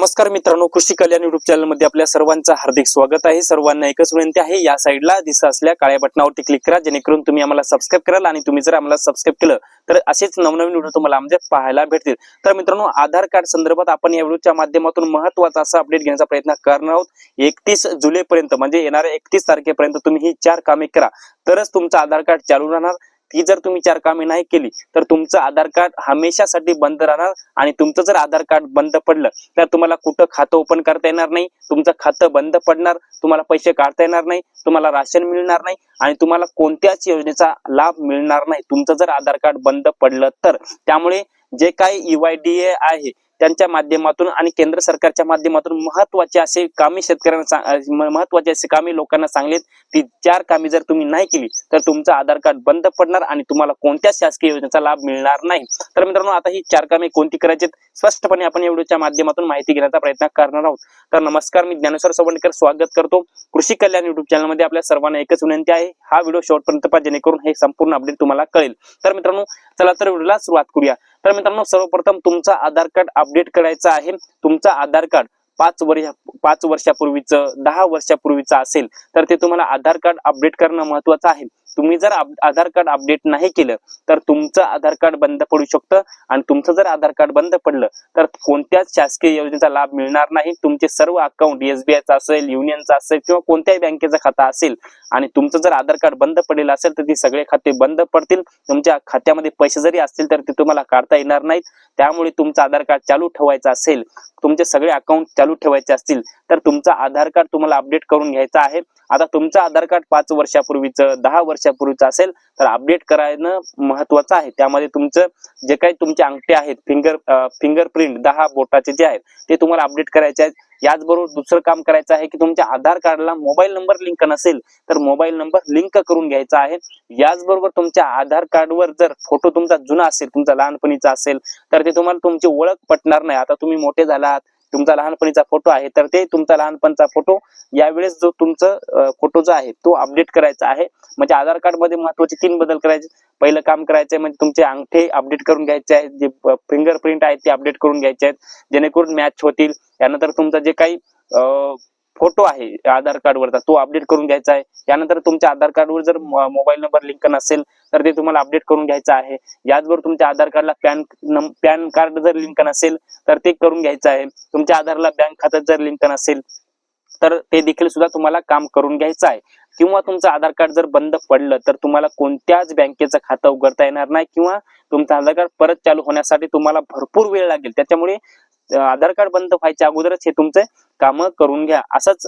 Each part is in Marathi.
नमस्कार मित्रांनो कृषी कल्याण युट्यूब चॅनलमध्ये आपल्या सर्वांचं हार्दिक स्वागत आहे. सर्वांना एकच विनंती आहे या साईडला दिसत असल्या काळ्या बटनावरती क्लिक करा जेणेकरून तुम्ही आम्हाला सबस्क्राईब कराल आणि तुम्ही जर आम्हाला सबस्क्राईब केलं तर असेच नवनवीन व्हिडिओ तुम्हाला आमच्या पाहायला भेटतील. तर मित्रांनो आधार कार्ड संदर्भात आपण या व्हिडिओच्या माध्यमातून महत्त्वाचा असा अपडेट घेण्याचा प्रयत्न करणार आहोत. एकतीस जुलैपर्यंत म्हणजे येणाऱ्या एकतीस तारखेपर्यंत तुम्ही ही चार कामे करा. तरच तुमचं आधार कार्ड चालू राहणार. ती जर तुम्ही चार कामे नाही केली तर तुमचं आधार कार्ड हमेशासाठी बंद राहणार आणि तुमचं जर आधार कार्ड बंद पडलं तर तुम्हाला कुठं खातं ओपन करता येणार नाही तुमचं खातं बंद पडणार तुम्हाला पैसे काढता येणार नाही तुम्हाला राशन मिळणार नाही आणि तुम्हाला कोणत्याच योजनेचा लाभ मिळणार नाही. तुमचं जर आधार कार्ड बंद पडलं तर. त्यामुळे जे काही युआयडीए आहे त्यांच्या माध्यमातून आणि केंद्र सरकारच्या माध्यमातून महत्त्वाचे असे कामे शेतकऱ्यांना महत्त्वाचे असे कामे लोकांना सांगलेत ती चार कामे जर तुम्ही नाही केली तर तुमचं आधार कार्ड बंद पडणार आणि तुम्हाला कोणत्याच शासकीय योजनेचा लाभ मिळणार नाही. तर मित्रांनो आता ही चार कामे कोणती करायची स्पष्टपणे आपण या व्हिडिओच्या माध्यमातून माहिती घेण्याचा प्रयत्न करणार आहोत. तर नमस्कार मी ज्ञानेश्वर सवंडकर स्वागत करतो. कृषी कल्याण युट्यूब चॅनलमध्ये आपल्या सर्वांना एकच विनंती आहे. हा व्हिडिओ शेवटपर्यंत पहा जेणेकरून हे संपूर्ण अपडेट तुम्हाला कळेल. तर मित्रांनो चला तर व्हिडिओला सुरुवात करूया. तर मित्रांनो सर्वप्रथम तुमचा आधार कार्ड अपडेट करायचं आहे. तुमचं आधार कार्ड पाच वर्ष पाच वर्षापूर्वीचं दहा वर्षापूर्वीचं असेल तर ते तुम्हाला आधार कार्ड अपडेट करणं महत्वाचं आहे. तुम्ही जर आधार कार्ड अपडेट नाही केलं तर तुमचं आधार कार्ड बंद पडू शकतं. आणि तुमचं जर आधार कार्ड बंद पडलं तर कोणत्याच शासकीय योजनेचा लाभ मिळणार नाही. तुमचे सर्व अकाउंट एसबीआयचा असेल युनियनचा असेल किंवा कोणत्याही बँकेचा खाता असेल आणि तुमचं जर आधार कार्ड बंद पडलेलं असेल तर ते सगळे खाते बंद पडतील. तुमच्या खात्यामध्ये पैसे जरी असतील तर ते तुम्हाला काढता येणार नाहीत. त्यामुळे तुमचं आधार कार्ड चालू ठेवायचं असेल तुमचे सगळे अकाउंट चालू ठेवायचे असतील तर तुमचं आधार कार्ड तुम्हाला अपडेट करून घ्यायचं आहे. आता तुमचं आधार कार्ड पाच वर्षापूर्वीचं दहा वर्षापूर्वीचं असेल तर अपडेट करायनं महत्वाचं आहे. त्यामध्ये तुमचं जे काही तुमचे अंगठे आहेत फिंगर फिंगरप्रिंट दहा बोटाचे जे आहेत ते तुम्हाला अपडेट करायचे आहेत. याचबरोबर दुसरं काम करायचं आहे की तुमच्या आधार कार्डला मोबाईल नंबर लिंक नसेल तर मोबाईल नंबर लिंक करून घ्यायचा आहे. याचबरोबर तुमच्या आधार कार्डवर जर फोटो तुमचा जुना असेल तुमचा लहानपणीचा असेल तर ते तुम्हाला तुमची ओळख पटणार नाही. आता तुम्ही मोठे झालात तुमचा लहानपणीचा फोटो आहे तर ते तुमचा लहानपणचा फोटो यावेळेस जो तुमचं फोटो जो आहे तो अपडेट करायचा आहे. म्हणजे आधार कार्डमध्ये महत्त्वाचे तीन बदल करायचे. पहिलं काम करायचं आहे म्हणजे तुमचे अंगठे अपडेट करून घ्यायचे आहेत जे फिंगरप्रिंट आहेत ते अपडेट करून घ्यायचे आहेत. जेणेकरून मॅच होतील. त्यानंतर तुमचा जे काही फोटो आहे आधार कार्डवरचा तो अपडेट करून घ्यायचा आहे. यानंतर तुमच्या आधार कार्डवर जर मोबाईल नंबर लिंक नसेल तर ते तुम्हाला अपडेट करून घ्यायचं आहे. याचबरोबर तुमच्या आधार कार्डला पॅन पॅन कार्ड जर लिंक नसेल तर ते करून घ्यायचं आहे. तुमच्या आधारला बँक खात्यात जर लिंक नसेल तर ते देखील सुद्धा तुम्हाला काम करून घ्यायचं आहे. किंवा तुमचं आधार कार्ड जर बंद पडलं तर तुम्हाला कोणत्याच बँकेचं खातं उघडता येणार नाही. किंवा तुमचं आधार कार्ड परत चालू होण्यासाठी तुम्हाला भरपूर वेळ लागेल. त्याच्यामुळे आधार कार्ड बंद व्हायच्या अगोदरच हे तुमचे काम करून घ्या. असंच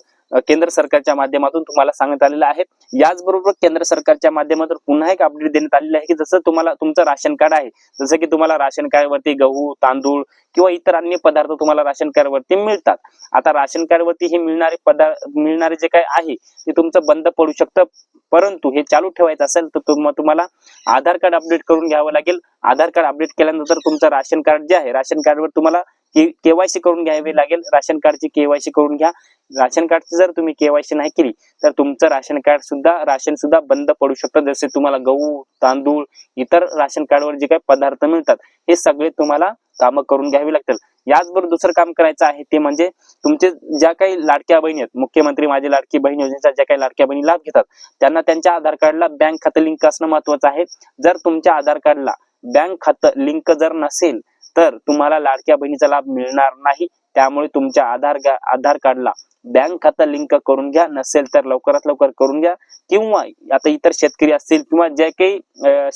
केंद्र सरकारच्या माध्यमातून तुम्हाला सांगण्यात आलेलं आहे. याचबरोबर केंद्र सरकारच्या माध्यमातून पुन्हा एक अपडेट देण्यात आलेलं आहे की जसं तुम्हाला तुमचं राशन कार्ड आहे जसं की तुम्हाला राशन कार्डवरती गहू तांदूळ किंवा इतर अन्य पदार्थ तुम्हाला राशन कार्डवरती मिळतात. आता राशन कार्डवरती हे मिळणारे पदार्थ मिळणारे जे काय आहे ते तुमचं बंद पडू शकतं. परंतु हे चालू ठेवायचं असेल तर तुम्हाला आधार कार्ड अपडेट करून घ्यावं लागेल. आधार कार्ड अपडेट केल्यानंतर तुमचं राशन कार्ड जे आहे राशन कार्डवर तुम्हाला केवायसी करून घ्यावी लागेल. राशन कार्डची केवायसी करून घ्या. राशन कार्डची जर तुम्ही केवायसी नाही केली तर तुमचं राशन कार्ड सुद्धा राशन सुद्धा बंद पडू शकतं. जसे तुम्हाला गहू तांदूळ इतर राशन कार्डवर जे काही पदार्थ मिळतात हे सगळे तुम्हाला कामं करून घ्यावी लागतील. याचबरोबर दुसरं काम करायचं आहे ते म्हणजे तुमचे ज्या काही लाडक्या बहिणी आहेत मुख्यमंत्री माझी लाडकी बहीण योजनेच्या ज्या काही लाडक्या बहिणी लाभ घेतात त्यांना त्यांच्या आधार कार्डला बँक खातं लिंक असणं महत्वाचं आहे. जर तुमच्या आधार कार्डला बँक खातं लिंक जर नसेल तर तुम्हाला लाडक्या बहिणीचा लाभ मिळणार नाही. त्यामुळे तुमच्या आधार आधार कार्डला बँक खाता लिंक करून घ्या. नसेल तर लवकरात लवकर करून घ्या. किंवा आता इतर शेतकरी असतील किंवा ज्या काही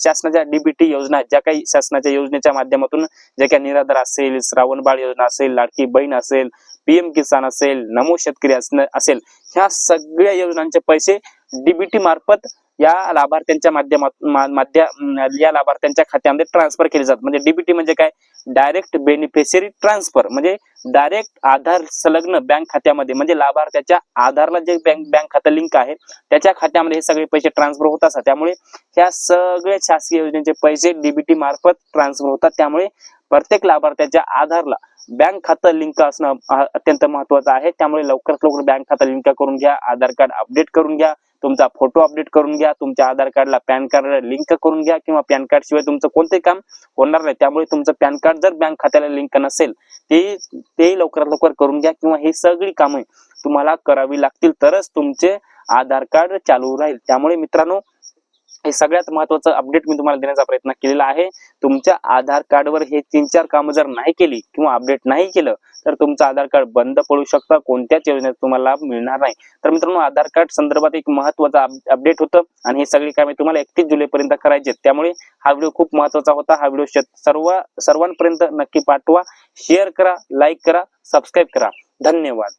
शासनाच्या डीबीटी योजना ज्या काही शासनाच्या योजनेच्या माध्यमातून जे काही निराधार असेल श्रावण बाळ योजना असेल लाडकी बहीण असेल पीएम किसान असेल नमो शेतकरी असेल ह्या सगळ्या योजनांचे पैसे डीबीटी मार्फत या लाभार्थ्यांच्या माध्यमात माध्यम या लाभार्थ्यांच्या खात्यामध्ये ट्रान्सफर केले जातात. म्हणजे डीबीटी म्हणजे काय? डायरेक्ट बेनिफिशरी ट्रान्सफर म्हणजे डायरेक्ट आधार संलग्न बँक खात्यामध्ये म्हणजे लाभार्थ्याच्या आधारला जे बँक बँक खातं लिंक आहे त्याच्या खात्यामध्ये हे सगळे पैसे ट्रान्सफर होत असतात. त्यामुळे ह्या सगळ्या शासकीय योजनेचे पैसे डीबीटी मार्फत ट्रान्सफर होतात. त्यामुळे प्रत्येक लाभार्थ्याच्या आधारला बँक खातं लिंक असणं अत्यंत महत्वाचं आहे. त्यामुळे लवकरात लवकर बँक खातं लिंक करून घ्या आधार कार्ड अपडेट करून घ्या तुमचा फोटो अपडेट करून घ्या तुमच्या आधार कार्डला पॅन कार्ड लिंक करून घ्या किंवा पॅन कार्ड शिवाय तुमचं कोणतेही काम होणार नाही. त्यामुळे तुमचं पॅन कार्ड जर बँक खात्याला लिंक नसेल ते तेही लवकरात लवकर करून घ्या किंवा ही सगळी कामे तुम्हाला करावी लागतील तरच तुमचे आधार कार्ड चालू राहील. त्यामुळे मित्रांनो हे सगळ्यात महत्वाचं अपडेट मी तुम्हाला देण्याचा प्रयत्न केलेला आहे. तुमच्या आधार कार्डवर हे तीन चार कामं जर नाही केली किंवा अपडेट नाही केलं तर तुमचं आधार कार्ड बंद पडू शकतं. कोणत्याच योजनेत तुम्हाला लाभ मिळणार नाही. तर मित्रांनो आधार कार्ड संदर्भात एक महत्वाचं अपडेट होतं आणि हे सगळी कामे तुम्हाला एकतीस जुलैपर्यंत करायचे त्यामुळे हा व्हिडिओ खूप महत्त्वाचा होता. हा व्हिडिओ शेत- सर्व सर्वांपर्यंत नक्की पाठवा. शेअर करा लाईक करा सबस्क्राईब करा. धन्यवाद.